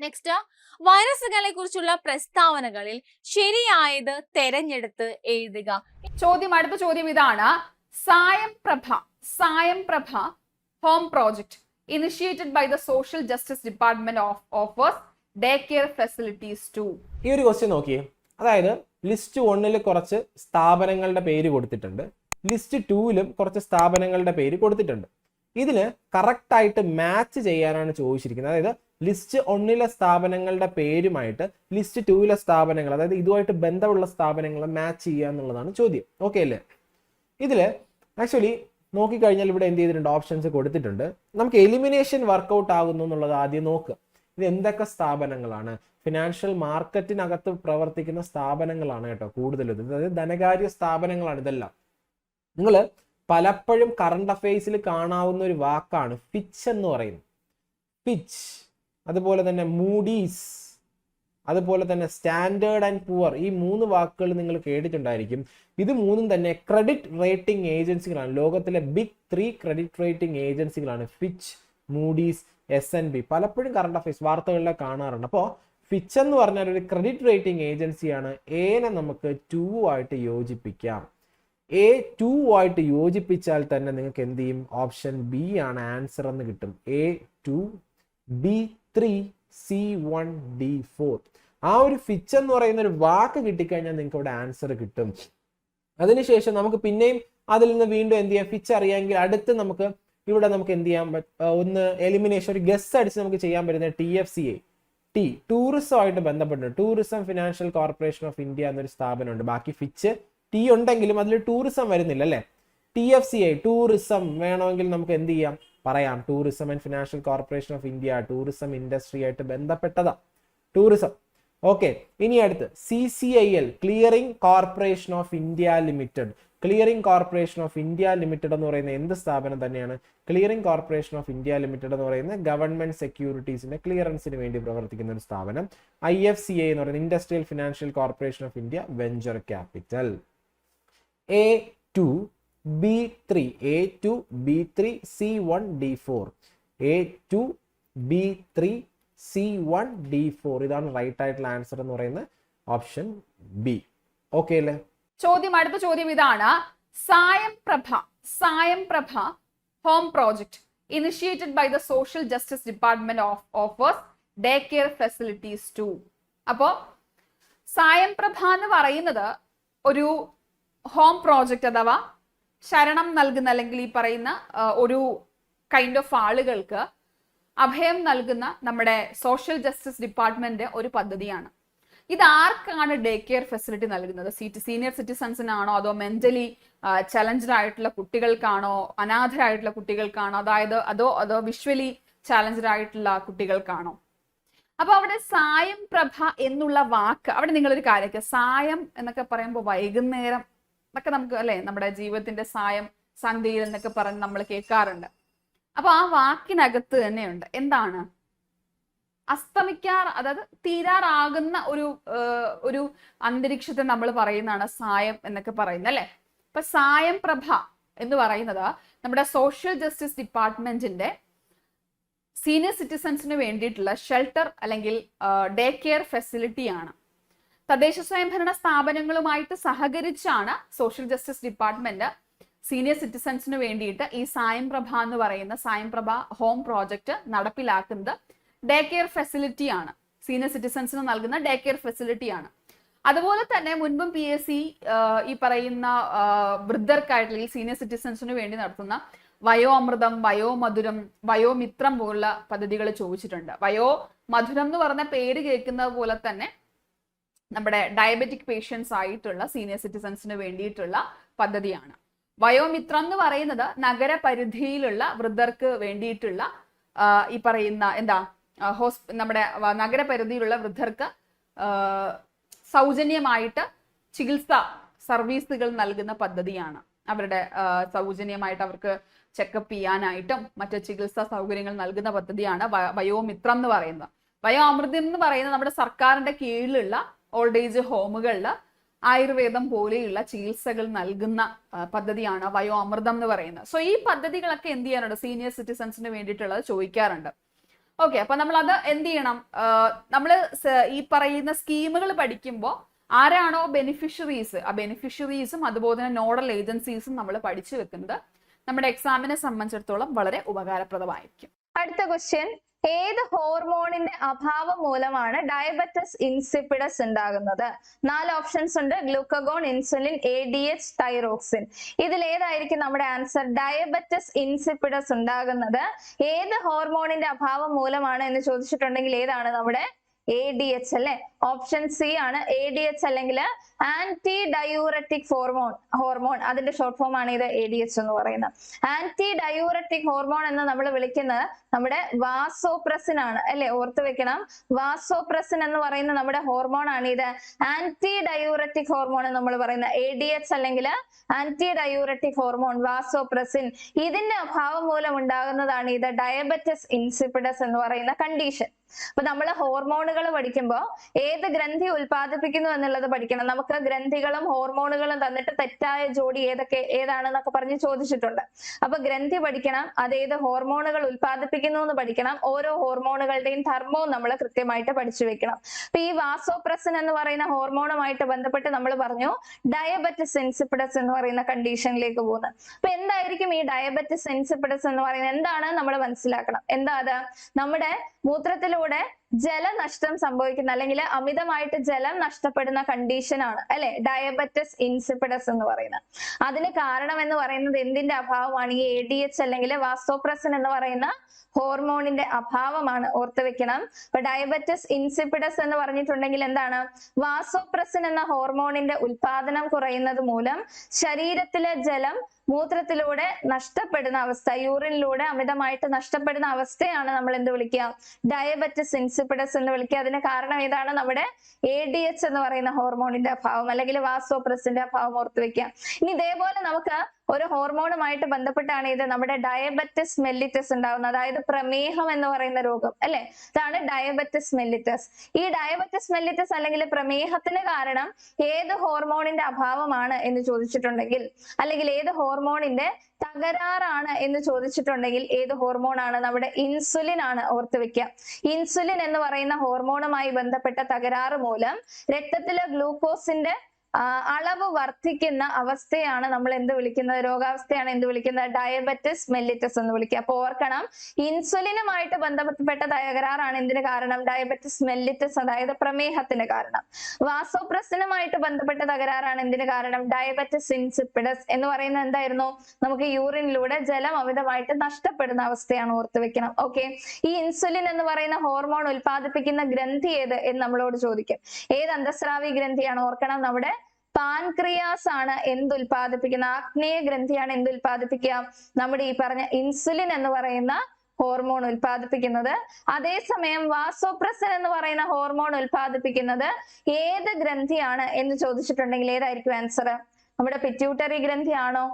Next വൈറസുകളെ കുറിച്ചുള്ള പ്രസ്താവനകളിൽ ശരിയായത് തെരഞ്ഞെടുത്ത് എഴുതുക. ചോദ്യം അടുത്ത ചോദ്യം ഇതാണ്. Sayam Prabha Sayam Prabha home project initiated by the social justice department of offers day care facilities to ഈ ഒരു ക്വസ്റ്റ്യൻ നോക്കിയേ. അതായത് ലിസ്റ്റ് ഒന്നിൽ കുറച്ച് സ്ഥാപനങ്ങളുടെ പേര് കൊടുത്തിട്ടുണ്ട്. ലിസ്റ്റ് ടൂവിലും കുറച്ച് സ്ഥാപനങ്ങളുടെ പേര് കൊടുത്തിട്ടുണ്ട്. ഇതിന് കറക്റ്റായിട്ട് മാച്ച് ചെയ്യാനാണ് ചോദിച്ചിരിക്കുന്നത്. അതായത് ലിസ്റ്റ് ഒന്നിലെ സ്ഥാപനങ്ങളുടെ പേരുമായിട്ട് ലിസ്റ്റ് ടൂവിലെ സ്ഥാപനങ്ങൾ അതായത് ഇതുമായിട്ട് ബന്ധമുള്ള സ്ഥാപനങ്ങൾ മാച്ച് ചെയ്യുക എന്നുള്ളതാണ് ചോദ്യം. ഓക്കെ അല്ലേ? ഇതിൽ ആക്ച്വലി നോക്കിക്കഴിഞ്ഞാൽ ഇവിടെ എന്ത് ചെയ്തിട്ടുണ്ട്? ഓപ്ഷൻസ് കൊടുത്തിട്ടുണ്ട്. നമുക്ക് എലിമിനേഷൻ വർക്കൗട്ട് ആകുന്നു എന്നുള്ളത് ആദ്യം നോക്കുക. ഇത് എന്തൊക്കെ സ്ഥാപനങ്ങളാണ്? ഫിനാൻഷ്യൽ മാർക്കറ്റിനകത്ത് പ്രവർത്തിക്കുന്ന സ്ഥാപനങ്ങളാണ് കേട്ടോ കൂടുതലും അതായത് ധനകാര്യ സ്ഥാപനങ്ങളാണ് ഇതെല്ലാം. നിങ്ങൾ പലപ്പോഴും കറണ്ട് അഫയേഴ്സിൽ കാണാവുന്ന ഒരു വാക്കാണ് ഫിച്ച് എന്ന് പറയുന്നത്. ഫിച്ച് അതുപോലെ തന്നെ മൂഡീസ് അതുപോലെ തന്നെ സ്റ്റാൻഡേർഡ് ആൻഡ് പുവർ ഈ മൂന്ന് വാക്കുകൾ നിങ്ങൾ കേട്ടിട്ടുണ്ടായിരിക്കും. ഇത് മൂന്നും തന്നെ ക്രെഡിറ്റ് റേറ്റിംഗ് ഏജൻസികളാണ് ലോകത്തിലെ big three credit rating ഏജൻസികളാണ് Fitch Moody's S N B പലപ്പോഴും കറണ്ട് അഫയേഴ്സ് വാർത്തകളിലെ കാണാറുണ്ട്. അപ്പോൾ ഫിച്ച് എന്ന് പറഞ്ഞാൽ ഒരു ക്രെഡിറ്റ് റേറ്റിംഗ് ഏജൻസിയാണ് എനെ നമുക്ക് ടു ആയിട്ട് യോജിപ്പിക്കാം. എ ടു ആയിട്ട് യോജിപ്പിച്ചാൽ തന്നെ നിങ്ങൾക്ക് എന്ത് ചെയ്യും? ഓപ്ഷൻ ബി ആണ് ആൻസർ എന്ന് കിട്ടും. A two B three C one D four ആ ഒരു ഫിച്ച് എന്ന് പറയുന്ന ഒരു വാക്ക് കിട്ടിക്കഴിഞ്ഞാൽ നിങ്ങൾക്ക് ഇവിടെ ആൻസർ കിട്ടും. അതിനുശേഷം നമുക്ക് പിന്നെയും അതിൽ നിന്ന് വീണ്ടും എന്ത് ചെയ്യാം? ഫിച്ച് അറിയാമെങ്കിൽ അടുത്ത് നമുക്ക് ഇവിടെ നമുക്ക് എന്ത് ചെയ്യാൻ ഒന്ന് എലിമിനേഷൻ ഒരു ഗസ് അടിച്ച് നമുക്ക് ചെയ്യാൻ പറ്റുന്ന T F C A T ടൂറിസമായിട്ട് ബന്ധപ്പെട്ടുണ്ട് tourism financial corporation of India എന്നൊരു സ്ഥാപനമുണ്ട്. ബാക്കി ഫിച്ച് ടി ഉണ്ടെങ്കിലും അതിൽ ടൂറിസം വരുന്നില്ല അല്ലേ? T F C I tourism വേണമെങ്കിൽ നമുക്ക് എന്ത് ചെയ്യാം? പറയാം. Tourism and financial corporation of India tourism industry ആയിട്ട് ബന്ധപ്പെട്ടതാ. ടൂറിസം ഓക്കെ ഇനി അടുത്ത് C C I L clearing corporation of India limited clearing corporation of India limited എന്ന് പറയുന്ന എന്ത് സ്ഥാപനം തന്നെയാണ്? Clearing corporation of India limited എന്ന് പറയുന്ന ഗവൺമെന്റ് സെക്യൂരിറ്റീസിന്റെ ക്ലിയറൻസിന് വേണ്ടി പ്രവർത്തിക്കുന്ന ഒരു സ്ഥാപനം. ഐ എഫ് സി ഐ എന്ന് പറയുന്ന industrial financial corporation of India venture capital A two B three A two B three C one D four A two B three C one D four ഇതാണ് right ആയിട്ടുള്ള answer എന്ന് പറയുന്ന option B okay അല്ലേ? ചോദ്യം അടുത്ത ചോദ്യം ഇതാണ്. Sayam Prabha Sayam Prabha home project initiated by the social justice department of offers day care facilities to അപ്പോ സായം പ്രഭ എന്ന് പറയുന്നത് ഒരു ഹോം പ്രോജക്റ്റ് അഥവാ ശരണം നൽകുന്ന അല്ലെങ്കിൽ ഈ പറയുന്ന ഒരു കൈൻഡ് ഓഫ് ആളുകൾക്ക് അഭയം നൽകുന്ന നമ്മുടെ സോഷ്യൽ ജസ്റ്റിസ് ഡിപ്പാർട്ട്മെന്റ് ഒരു പദ്ധതിയാണ്. ഇത് ആർക്കാണ് ഡേ കെയർ ഫെസിലിറ്റി നൽകുന്നത് സീനിയർ സിറ്റിസൺസിനാണോ അതോ മെന്റലി ചലഞ്ചഡ് ആയിട്ടുള്ള കുട്ടികൾക്കാണോ അനാഥരായിട്ടുള്ള കുട്ടികൾക്കാണോ അതായത് അതോ അതോ വിഷ്വലി ചാലഞ്ചഡ് ആയിട്ടുള്ള കുട്ടികൾക്കാണോ? അപ്പൊ അവിടെ സായം പ്രഭ എന്നുള്ള വാക്ക് അവിടെ നിങ്ങളൊരു കാര്യം സായം എന്നൊക്കെ പറയുമ്പോൾ വൈകുന്നേരം എന്നൊക്കെ നമുക്ക് അല്ലെ നമ്മുടെ ജീവിതത്തിന്റെ സായം സന്ധ്യയിൽ എന്നൊക്കെ പറഞ്ഞ് നമ്മൾ കേൾക്കാറുണ്ട്. അപ്പൊ ആ വാക്കിനകത്ത് തന്നെയുണ്ട്. എന്താണ്? അസ്തമിക്കാർ അതായത് തീരാറാകുന്ന ഒരു ഒരു അന്തരീക്ഷത്തെ നമ്മൾ പറയുന്നതാണ് സായം എന്നൊക്കെ പറയുന്നത് അല്ലെ? ഇപ്പൊ സായം പ്രഭ എന്ന് പറയുന്നത് നമ്മുടെ സോഷ്യൽ ജസ്റ്റിസ് ഡിപ്പാർട്ട്മെന്റിന്റെ സീനിയർ സിറ്റിസൺസിന് വേണ്ടിയിട്ടുള്ള ഷെൽട്ടർ അല്ലെങ്കിൽ ഡേ കെയർ ഫെസിലിറ്റി ആണ്. തദ്ദേശ സ്വയംഭരണ സ്ഥാപനങ്ങളുമായിട്ട് സഹകരിച്ചാണ് സോഷ്യൽ ജസ്റ്റിസ് ഡിപ്പാർട്ട്മെന്റ് സീനിയർ സിറ്റിസൺസിന് വേണ്ടിയിട്ട് ഈ സായം പ്രഭ എന്ന് പറയുന്ന സായം പ്രഭ ഹോം പ്രോജക്റ്റ് നടപ്പിലാക്കുന്നത് ഡേ കെയർ ഫെസിലിറ്റി ആണ് സീനിയർ സിറ്റിസൺസിന് നൽകുന്ന ഡേ കെയർ ഫെസിലിറ്റി ആണ്. അതുപോലെ തന്നെ മുൻപും പി എസ് സി ഈ പറയുന്ന വൃദ്ധർക്കായിട്ടുള്ള സീനിയർ സിറ്റിസൺസിന് വേണ്ടി നടത്തുന്ന വയോ അമൃതം വയോ മധുരം വയോമിത്രം പോലുള്ള പദ്ധതികൾ ചോദിച്ചിട്ടുണ്ട്. വയോ മധുരം എന്ന് പറഞ്ഞ പേര് കേൾക്കുന്നത് പോലെ തന്നെ നമ്മുടെ ഡയബറ്റിക് പേഷ്യൻസ് ആയിട്ടുള്ള സീനിയർ സിറ്റിസൺസിന് വേണ്ടിയിട്ടുള്ള പദ്ധതിയാണ്. വയോമിത്രം എന്ന് പറയുന്നത് നഗരപരിധിയിലുള്ള വൃദ്ധർക്ക് വേണ്ടിയിട്ടുള്ള ഈ പറയുന്ന എന്താ ഹോസ് നമ്മുടെ നഗരപരിധിയിലുള്ള വൃദ്ധർക്ക് സൗജന്യമായിട്ട് ചികിത്സ സർവീസുകൾ നൽകുന്ന പദ്ധതിയാണ്. അവരുടെ സൗജന്യമായിട്ട് അവർക്ക് ചെക്കപ്പ് ചെയ്യാനായിട്ടും മറ്റു ചികിത്സാ സൗകര്യങ്ങൾ നൽകുന്ന പദ്ധതിയാണ് വയോമിത്രം എന്ന് പറയുന്നത്. വയോ അമൃതം എന്ന് പറയുന്നത് നമ്മുടെ സർക്കാരിന്റെ കീഴിലുള്ള ഓൾഡ് ഏജ് ഹോമുകളിൽ ആയുർവേദം പോലെയുള്ള ചികിത്സകൾ നൽകുന്ന പദ്ധതിയാണ് വയോ അമൃതം എന്ന് പറയുന്നത്. സോ ഈ പദ്ധതികളൊക്കെ എന്ത് ചെയ്യാറുണ്ട്? സീനിയർ സിറ്റിസൺസിന് വേണ്ടിയിട്ടുള്ളത് ചോദിക്കാറുണ്ട്. ഓക്കെ അപ്പൊ നമ്മൾ അത് എന്ത് ചെയ്യണം? നമ്മൾ ഈ പറയുന്ന സ്കീമുകൾ പഠിക്കുമ്പോൾ ആരാണോ ബെനിഫിഷ്യറീസ് ആ ബെനിഫിഷ്യറീസും അതുപോലെ തന്നെ നോഡൽ ഏജൻസീസും നമ്മൾ പഠിച്ചു വെക്കുന്നത് നമ്മുടെ എക്സാമിനെ സംബന്ധിച്ചിടത്തോളം വളരെ ഉപകാരപ്രദമായിരിക്കും. അടുത്ത ക്വസ്റ്റ്യൻ ഏത് ഹോർമോണിന്റെ അഭാവം മൂലമാണ് ഡയബറ്റസ് ഇൻസിപ്പിഡസ് ഉണ്ടാകുന്നത്? നാല് ഓപ്ഷൻസ് ഉണ്ട്. Glucagon insulin A D H thyroxine. ഇതിൽ ഏതായിരിക്കും നമ്മുടെ ആൻസർ? ഡയബറ്റസ് ഇൻസിപ്പിഡസ് ഉണ്ടാകുന്നത്. ഏത് ഹോർമോണിന്റെ അഭാവം മൂലമാണ് എന്ന് ചോദിച്ചിട്ടുണ്ടെങ്കിൽ ഏതാണ് നമ്മുടെ എ ഡി എച്ച് അല്ലെ? ഓപ്ഷൻ സി ആണ് എ ഡി എച്ച് അല്ലെങ്കിൽ ആന്റി ഡയൂററ്റിക് ഹോർമോൺ ഹോർമോൺ അതിന്റെ ഷോർട്ട് ഫോം ആണ് ഇത് എ ഡി എച്ച് എന്ന് പറയുന്നത്. ആന്റി ഡയൂററ്റിക് ഹോർമോൺ എന്ന് നമ്മൾ വിളിക്കുന്നത് നമ്മുടെ വാസോപ്രസിൻ ആണ്. അല്ലെ? ഓർത്ത് വെക്കണം. വാസോപ്രസിൻ എന്ന് പറയുന്ന നമ്മുടെ ഹോർമോൺ ആണ് ഇത്. ആന്റി ഡയൂററ്റിക് ഹോർമോൺ എന്ന് നമ്മൾ പറയുന്ന എ ഡി എച്ച് അല്ലെങ്കിൽ ആന്റി ഡയൂററ്റിക് ഹോർമോൺ വാസോപ്രസിൻ ഇതിന്റെ അഭാവം മൂലം ഉണ്ടാകുന്നതാണ് ഇത് ഡയബറ്റിസ് ഇൻസിപ്പിഡസ് എന്ന് പറയുന്ന കണ്ടീഷൻ അപ്പൊ നമ്മൾ ഹോർമോണുകൾ പഠിക്കുമ്പോൾ ഏത് ഗ്രന്ഥി ഉൽപ്പാദിപ്പിക്കുന്നു എന്നുള്ളത് പഠിക്കണം. നമുക്ക് ഗ്രന്ഥികളും ഹോർമോണുകളും തന്നിട്ട് തെറ്റായ ജോഡി ഏതൊക്കെ ഏതാണെന്നൊക്കെ പറഞ്ഞ് ചോദിച്ചിട്ടുണ്ട്. അപ്പൊ ഗ്രന്ഥി പഠിക്കണം അത് ഏത് ഹോർമോണുകൾ ഉൽപ്പാദിപ്പിക്കുന്നു എന്ന് പഠിക്കണം ഓരോ ഹോർമോണുകളുടെയും ധർമ്മവും നമ്മൾ കൃത്യമായിട്ട് പഠിച്ചു വെക്കണം. അപ്പൊ ഈ വാസോപ്രസൻ എന്ന് പറയുന്ന ഹോർമോണുമായിട്ട് ബന്ധപ്പെട്ട് നമ്മൾ പറഞ്ഞു ഡയബറ്റിസ് സെൻസിപ്പിഡസ് എന്ന് പറയുന്ന കണ്ടീഷനിലേക്ക് പോകുന്നത് അപ്പൊ എന്തായിരിക്കും ഈ ഡയബറ്റിസ് സെൻസിപ്പിഡസ് എന്ന് പറയുന്നത്? എന്താണ് നമ്മൾ മനസ്സിലാക്കണം? എന്താ അത്? നമ്മുടെ മൂത്രത്തിലൂടെ ജലനഷ്ടം സംഭവിക്കുന്ന അല്ലെങ്കിൽ അമിതമായിട്ട് ജലം നഷ്ടപ്പെടുന്ന കണ്ടീഷനാണ് അല്ലെ? ഡയബറ്റസ് ഇൻസിപ്പിഡസ് എന്ന് പറയുന്നത്. അതിന് കാരണം എന്ന് പറയുന്നത് എന്തിന്റെ അഭാവമാണ്? ഈ എ ഡി എച്ച് അല്ലെങ്കിൽ വാസ്തോപ്രസൻ എന്ന് പറയുന്ന ഹോർമോണിന്റെ അഭാവമാണ്. ഓർത്ത് വെക്കണം. അപ്പൊ ഡയബറ്റസ് ഇൻസിപ്പിഡസ് എന്ന് പറഞ്ഞിട്ടുണ്ടെങ്കിൽ എന്താണ്? വാസോപ്രസിൻ എന്ന ഹോർമോണിന്റെ ഉത്പാദനം കുറയുന്നത് മൂലം ശരീരത്തിലെ ജലം മൂത്രത്തിലൂടെ നഷ്ടപ്പെടുന്ന അവസ്ഥ യൂറിനിലൂടെ അമിതമായിട്ട് നഷ്ടപ്പെടുന്ന അവസ്ഥയാണ് നമ്മൾ എന്ത് വിളിക്കുക? ഡയബറ്റിസ് ഇൻസിപ്പിഡസ് എന്ന് വിളിക്കുക. അതിന് കാരണം ഏതാണ്? നമ്മുടെ എ ഡി എച്ച് എന്ന് പറയുന്ന ഹോർമോണിന്റെ അഭാവം അല്ലെങ്കിൽ വാസോപ്രസിന്റെ അഭാവം ഓർത്ത് വെക്കുക. ഇനി ഇതേപോലെ നമുക്ക് ഒരു ഹോർമോണുമായിട്ട് ബന്ധപ്പെട്ടാണ് ഇത് നമ്മുടെ ഡയബറ്റിസ് മെല്ലിറ്റസ് ഉണ്ടാവുന്നത്. അതായത് പ്രമേഹം എന്ന് പറയുന്ന രോഗം അല്ലെ? ഇതാണ് ഡയബറ്റിസ് മെല്ലിറ്റസ് ഈ ഡയബറ്റിസ് മെല്ലിറ്റസ് അല്ലെങ്കിൽ പ്രമേഹത്തിന് കാരണം ഏത് ഹോർമോണിന്റെ അഭാവമാണ് എന്ന് ചോദിച്ചിട്ടുണ്ടെങ്കിൽ അല്ലെങ്കിൽ ഏത് ഹോർമോണിന്റെ തകരാറാണ് എന്ന് ചോദിച്ചിട്ടുണ്ടെങ്കിൽ ഏത് ഹോർമോണാണ് നമ്മുടെ ഇൻസുലിൻ ആണ് ഓർത്ത് വെക്കുക. ഇൻസുലിൻ എന്ന് പറയുന്ന ഹോർമോണുമായി ബന്ധപ്പെട്ട തകരാറ് മൂലം രക്തത്തിലെ ഗ്ലൂക്കോസിന്റെ അളവ് വർദ്ധിക്കുന്ന അവസ്ഥയാണ് നമ്മൾ എന്ത് വിളിക്കുന്നത്? രോഗാവസ്ഥയാണ് എന്ത് വിളിക്കുന്നത്? ഡയബറ്റിസ് മെല്ലിറ്റസ് എന്ന് വിളിക്കുക. അപ്പൊ ഓർക്കണം ഇൻസുലിനുമായിട്ട് ബന്ധപ്പെട്ട തകരാറാണ് എന്തിന് കാരണം? ഡയബറ്റിസ് മെല്ലിറ്റസ് അതായത് പ്രമേഹത്തിന് കാരണം. വാസോപ്രസിനുമായിട്ട് ബന്ധപ്പെട്ട തകരാറാണ് എന്തിന് കാരണം? ഡയബറ്റിസ് ഇൻസിപ്പിഡസ് എന്ന് പറയുന്നത് എന്തായിരുന്നു? നമുക്ക് യൂറിനിലൂടെ ജലം അമിതമായിട്ട് നഷ്ടപ്പെടുന്ന അവസ്ഥയാണ് ഓർത്തു വെക്കണം. ഓക്കെ? ഈ ഇൻസുലിൻ എന്ന് പറയുന്ന ഹോർമോൺ ഉൽപ്പാദിപ്പിക്കുന്ന ഗ്രന്ഥി ഏത് എന്ന് നമ്മളോട് ചോദിക്കും. ഏത് അന്തസ്രാവി ഗ്രന്ഥിയാണ്? ഓർക്കണം നമ്മുടെ പാൻക്രിയാസ് ആണ് എന്ത് ഉൽപ്പാദിപ്പിക്കുന്ന ആഗ്നേയ ഗ്രന്ഥിയാണ് എന്ത് ഉൽപ്പാദിപ്പിക്കുക നമ്മുടെ ഈ പറഞ്ഞ ഇൻസുലിൻ എന്ന് പറയുന്ന ഹോർമോൺ ഉൽപ്പാദിപ്പിക്കുന്നത് അതേസമയം വാസോപ്രസൻ എന്ന് പറയുന്ന ഹോർമോൺ ഉൽപ്പാദിപ്പിക്കുന്നത് ഏത് ഗ്രന്ഥിയാണ് എന്ന് ചോദിച്ചിട്ടുണ്ടെങ്കിൽ ഏതായിരിക്കും ആൻസർ നമ്മുടെ പിറ്റ്യൂട്ടറി ഗ്രന്ഥിയാണോ?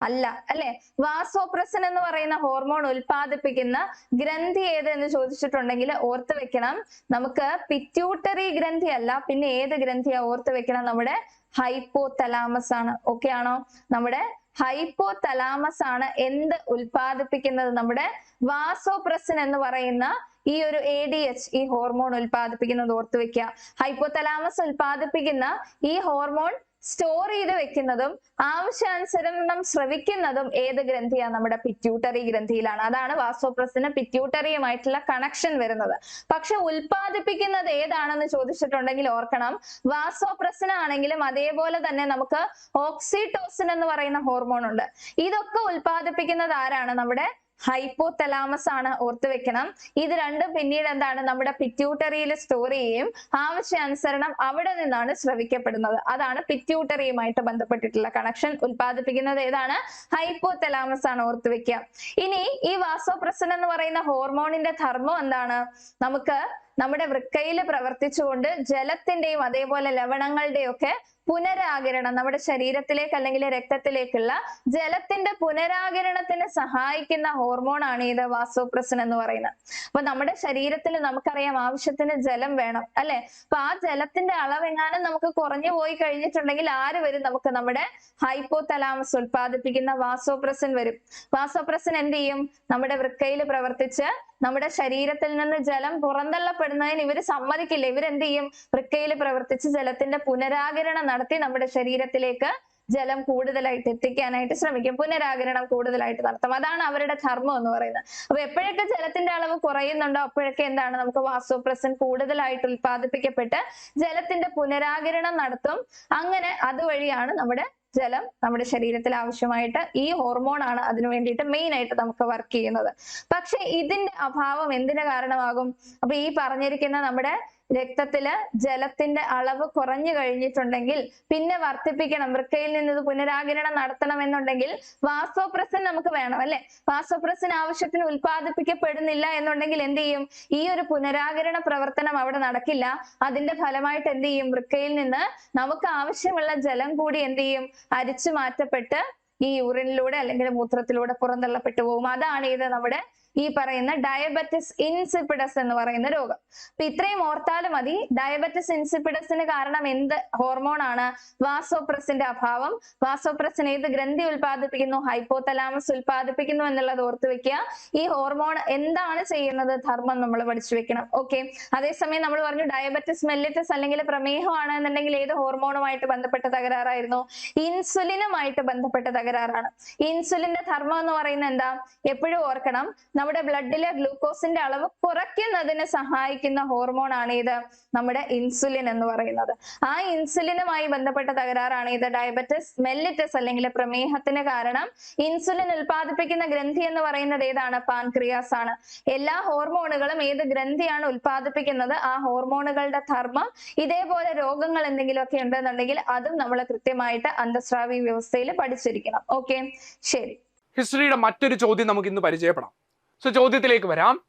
അല്ല അല്ലെ? വാസോപ്രസൻ എന്ന് പറയുന്ന ഹോർമോൺ ഉൽപ്പാദിപ്പിക്കുന്ന ഗ്രന്ഥി ഏത് എന്ന് ചോദിച്ചിട്ടുണ്ടെങ്കിൽ ഓർത്ത് വെക്കണം. നമുക്ക് പിറ്റ്യൂട്ടറി ഗ്രന്ഥി അല്ല പിന്നെ ഏത് ഗ്രന്ഥിയാ ഓർത്ത് വെക്കണം നമ്മുടെ ഹൈപ്പോ തലാമസ് ആണ്. ഓക്കെ ആണോ? നമ്മുടെ ഹൈപ്പോ തലാമസ് ആണ് എന്ത് ഉൽപാദിപ്പിക്കുന്നത്? നമ്മുടെ വാസോപ്രസൻ എന്ന് പറയുന്ന ഈ ഒരു എ ഡി എച്ച് ഈ ഹോർമോൺ ഉൽപ്പാദിപ്പിക്കുന്നത് ഓർത്തു വെക്കുക. ഹൈപ്പോ തലാമസ് ഉൽപ്പാദിപ്പിക്കുന്ന ഈ ഹോർമോൺ സ്റ്റോർ ചെയ്ത് വെക്കുന്നതും ആവശ്യാനുസരണം ശ്രവിക്കുന്നതും ഏത് ഗ്രന്ഥിയാണ് നമ്മുടെ പിറ്റ്യൂട്ടറി ഗ്രന്ഥിയിലാണ്. അതാണ് വാസോപ്രസിന് പിറ്റ്യൂട്ടറിയുമായിട്ടുള്ള കണക്ഷൻ വരുന്നത്. പക്ഷെ ഉൽപ്പാദിപ്പിക്കുന്നത് ഏതാണെന്ന് ചോദിച്ചിട്ടുണ്ടെങ്കിൽ ഓർക്കണം. വാസോപ്രസിന് ആണെങ്കിലും അതേപോലെ തന്നെ നമുക്ക് ഓക്സിറ്റോസിൻ എന്ന് പറയുന്ന ഹോർമോൺ ഉണ്ട്. ഇതൊക്കെ ഉൽപ്പാദിപ്പിക്കുന്നത് ആരാണ്? നമ്മുടെ ഹൈപ്പോ തലാമസ് ആണ് ഓർത്തു വെക്കണം. ഇത് രണ്ടും പിന്നീട് എന്താണ്? നമ്മുടെ പിറ്റ്യൂട്ടറിയിൽ സ്റ്റോർ ചെയ്യുകയും ആവശ്യാനുസരണം അവിടെ നിന്നാണ് ശ്രവിക്കപ്പെടുന്നത് അതാണ് പിറ്റ്യൂട്ടറിയുമായിട്ട് ബന്ധപ്പെട്ടിട്ടുള്ള കണക്ഷൻ ഉത്പാദിപ്പിക്കുന്നത് ഏതാണ്? ഹൈപ്പോ തലാമസ് ആണ് ഓർത്തു വെക്കുക. ഇനി ഈ വാസോപ്രസൻ എന്ന് പറയുന്ന ഹോർമോണിന്റെ ധർമ്മം എന്താണ്? നമുക്ക് നമ്മുടെ വൃക്കയിൽ പ്രവർത്തിച്ചുകൊണ്ട് ജലത്തിന്റെയും അതേപോലെ ലവണങ്ങളുടെയും ഒക്കെ പുനരാകിരണം നമ്മുടെ ശരീരത്തിലേക്ക് അല്ലെങ്കിൽ രക്തത്തിലേക്കുള്ള ജലത്തിന്റെ പുനരാകിരണത്തിന് സഹായിക്കുന്ന ഹോർമോൺ ആണ് ഇത് വാസോപ്രസൻ എന്ന് പറയുന്നത്. അപ്പൊ നമ്മുടെ ശരീരത്തിന് നമുക്കറിയാം ആവശ്യത്തിന് ജലം വേണം അല്ലെ? അപ്പൊ ആ ജലത്തിന്റെ അളവെങ്ങാനും നമുക്ക് കുറഞ്ഞു പോയി കഴിഞ്ഞിട്ടുണ്ടെങ്കിൽ ആര് വരും? നമുക്ക് നമ്മുടെ ഹൈപ്പോ തലാമസ് ഉൽപ്പാദിപ്പിക്കുന്ന വാസോപ്രസൻ വരും. വാസോപ്രസൻ എന്ത് ചെയ്യും? നമ്മുടെ വൃക്കയിൽ പ്രവർത്തിച്ച് നമ്മുടെ ശരീരത്തിൽ നിന്ന് ജലം പുറന്തള്ളപ്പെടുന്നതിന് ഇവർ സമ്മതിക്കില്ല. ഇവരെന്ത് ചെയ്യും? വൃക്കയിൽ പ്രവർത്തിച്ച് ജലത്തിന്റെ പുനരാകിരണം നടത്തി നമ്മുടെ ശരീരത്തിലേക്ക് ജലം കൂടുതലായിട്ട് എത്തിക്കാനായിട്ട് ശ്രമിക്കും. പുനരാഗരണം കൂടുതലായിട്ട് നടത്തും. അതാണ് അവരുടെ ധർമ്മം എന്ന് പറയുന്നത്. അപ്പൊ എപ്പോഴൊക്കെ ജലത്തിന്റെ അളവ് കുറയുന്നുണ്ടോ അപ്പോഴൊക്കെ എന്താണ് നമുക്ക് വാസോപ്രസൻ കൂടുതലായിട്ട് ഉൽപ്പാദിപ്പിക്കപ്പെട്ട് ജലത്തിന്റെ പുനരാഗരണം നടത്തും. അങ്ങനെ അതുവഴിയാണ് നമ്മുടെ ജലം നമ്മുടെ ശരീരത്തിൽ ആവശ്യമായിട്ട് ഈ ഹോർമോൺ ആണ് അതിനു വേണ്ടിയിട്ട് മെയിൻ ആയിട്ട് നമുക്ക് വർക്ക് ചെയ്യുന്നത്. പക്ഷെ ഇതിന്റെ അഭാവം എന്തിനു കാരണമാകും? അപ്പൊ ഈ പറഞ്ഞിരിക്കുന്ന നമ്മുടെ രക്തത്തിൽ ജലത്തിന്റെ അളവ് കുറഞ്ഞു കഴിഞ്ഞിട്ടുണ്ടെങ്കിൽ പിന്നെ വർദ്ധിപ്പിക്കണം. വൃക്കയിൽ നിന്ന് ഇത് പുനരാകിരണം നടത്തണം എന്നുണ്ടെങ്കിൽ വാസോപ്രസിൻ നമുക്ക് വേണം അല്ലെ? വാസോപ്രസിൻ ആവശ്യത്തിന് ഉൽപ്പാദിപ്പിക്കപ്പെടുന്നില്ല എന്നുണ്ടെങ്കിൽ എന്ത് ചെയ്യും? ഈ ഒരു പുനരാകിരണ പ്രവർത്തനം അവിടെ നടക്കില്ല. അതിന്റെ ഫലമായിട്ട് എന്ത് ചെയ്യും? വൃക്കയിൽ നിന്ന് നമുക്ക് ആവശ്യമുള്ള ജലം കൂടി എന്ത് ചെയ്യും? അരിച്ചു മാറ്റപ്പെട്ട് ഈ യൂറിനിലൂടെ അല്ലെങ്കിൽ മൂത്രത്തിലൂടെ പുറന്തള്ളപ്പെട്ടു പോകും. അതാണ് ഇത് നമ്മുടെ ഈ പറയുന്ന ഡയബറ്റിസ് ഇൻസിപ്പിഡസ് എന്ന് പറയുന്ന രോഗം. അപ്പൊ ഇത്രയും ഓർത്താൽ മതി. ഡയബറ്റിസ് ഇൻസിപ്പിഡസിന് കാരണം എന്ത് ഹോർമോൺ ആണ്? വാസോപ്രസിന്റെ അഭാവം. വാസോപ്രസിൻ ഏത് ഗ്രന്ഥി ഉൽപ്പാദിപ്പിക്കുന്നു? ഹൈപ്പോതലാമസ് ഉൽപ്പാദിപ്പിക്കുന്നു എന്നുള്ളത് ഓർത്ത് വെക്കുക. ഈ ഹോർമോൺ എന്താണ് ചെയ്യുന്നത്? ധർമ്മം നമ്മൾ പഠിച്ചു വെക്കണം. ഓക്കെ അതേസമയം നമ്മൾ പറഞ്ഞു ഡയബറ്റിസ് മെല്ലിറ്റസ് അല്ലെങ്കിൽ പ്രമേഹമാണ് എന്നുണ്ടെങ്കിൽ ഏത് ഹോർമോണുമായിട്ട് ബന്ധപ്പെട്ട തകരാറായിരുന്നു? ഇൻസുലിനുമായിട്ട് ബന്ധപ്പെട്ട തകരാറാണ്. ഇൻസുലിന്റെ ധർമ്മം എന്ന് പറയുന്നത് എന്താ? എപ്പോഴും ഓർക്കണം. നമ്മുടെ ബ്ലഡിലെ ഗ്ലൂക്കോസിന്റെ അളവ് കുറയ്ക്കുന്നതിന് സഹായിക്കുന്ന ഹോർമോൺ ആണ് ഇത് നമ്മുടെ ഇൻസുലിൻ എന്ന് പറയുന്നത്. ആ ഇൻസുലിനുമായി ബന്ധപ്പെട്ട തകരാറാണ് ഇത്. ഡയബറ്റിസ് മെല്ലിറ്റസ് അല്ലെങ്കിൽ പ്രമേഹത്തിന് കാരണം ഇൻസുലിൻ ഉൽപ്പാദിപ്പിക്കുന്ന ഗ്രന്ഥി എന്ന് പറയുന്നത് ഏതാണ്? പാൻക്രിയാസ് ആണ്. എല്ലാ ഹോർമോണുകളും ഏത് ഗ്രന്ഥിയാണ് ഉൽപ്പാദിപ്പിക്കുന്നത്? ആ ഹോർമോണുകളുടെ ധർമ്മം ഇതേപോലെ രോഗങ്ങൾ എന്തെങ്കിലുമൊക്കെ ഉണ്ടെന്നുണ്ടെങ്കിൽ അതും നമ്മൾ കൃത്യമായിട്ട് അന്തസ്രാവി വ്യവസ്ഥയിൽ പഠിച്ചിരിക്കണം. ഓക്കെ? ശരി. ഹിസ്റ്ററിയുടെ മറ്റൊരു ചോദ്യം നമുക്ക് ഇന്ന് പരിചയപ്പെടാം. സോ ചോദ്യത്തിലേക്ക് വരാം.